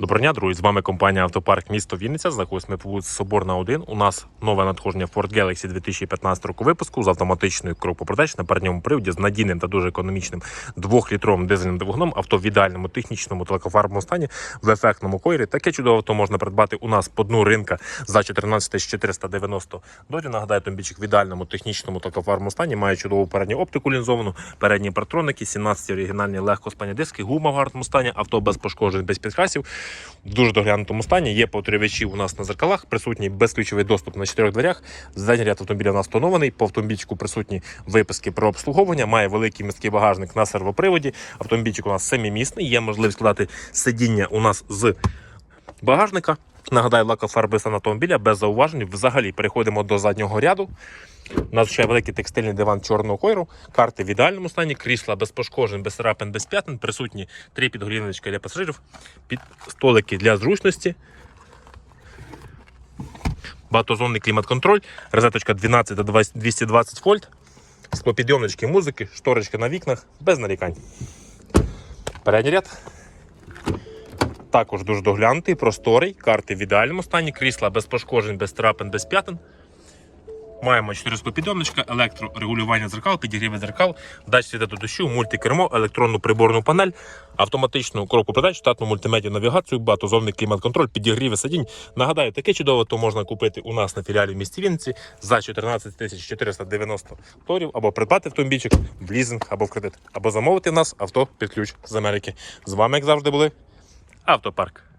Доброго дня, друзі. З вами компанія Автопарк місто Вінниця. Знаходимося ми по вулиці Соборна 1. У нас нове надходження Ford Galaxy 2015 року випуску з автоматичною коробкопродач на передньому приводі з надійним та дуже економічним двохлітровим дизельним двигуном. Авто в ідеальному технічному та лакофарбовому стані в ефектному кольорі. Таке чудове авто можна придбати у нас по дну ринка за 14 490 доларів. Нагадаю, томбічик в ідеальному технічному та лакофарбовому стані має чудову передню оптику лінзовану, передні партроники, 17 оригінальні легкоспані диски, гума в гарному стані, авто без пошкоджень, без підкрасів в дуже доглянутому стані. Є повторювачі у нас на зеркалах, присутній безключовий доступ на чотирьох дверях. Задній ряд автомобіля у нас тонований. По автомобільчику присутні виписки про обслуговування. Має великий міський багажник на сервоприводі. Автомобільчик у нас семимісний. Є можливість складати сидіння у нас з багажника. Нагадаю, лакофарби стан автомобіля без зауважень. Взагалі переходимо до заднього ряду. У нас ще великий текстильний диван чорного кольору, карти в ідеальному стані, крісла без пошкоджень, без царапин, без п'ятин, присутні три підголівнички для пасажирів, під столики для зручності. Багатозонний клімат-контроль, розеточка 12 до 220 вольт, склопідйомнички музики, шторочки на вікнах, без нарікань. Передній ряд. Також дуже доглянутий, просторий, карти в ідеальному стані, крісла без пошкоджень, без трапин, без п'ятин. Маємо 4 склопідйомничка, електрорегулювання дзеркал, підігріви дзеркал, дач світа до дощу, мультикермо, електронну приборну панель, автоматичну коробку передач, штатну мультимедіа навігацію, багатозонний клімат-контроль, підігріви сидінь. Нагадаю, таке чудове то можна купити у нас на філіалі в місті Вінниці за 14 тисяч 490 доларів або придбати автомобільчик в лізинг або в кредит, або замовити в нас авто під ключ з Америки. З вами, як завжди, були Автопарк.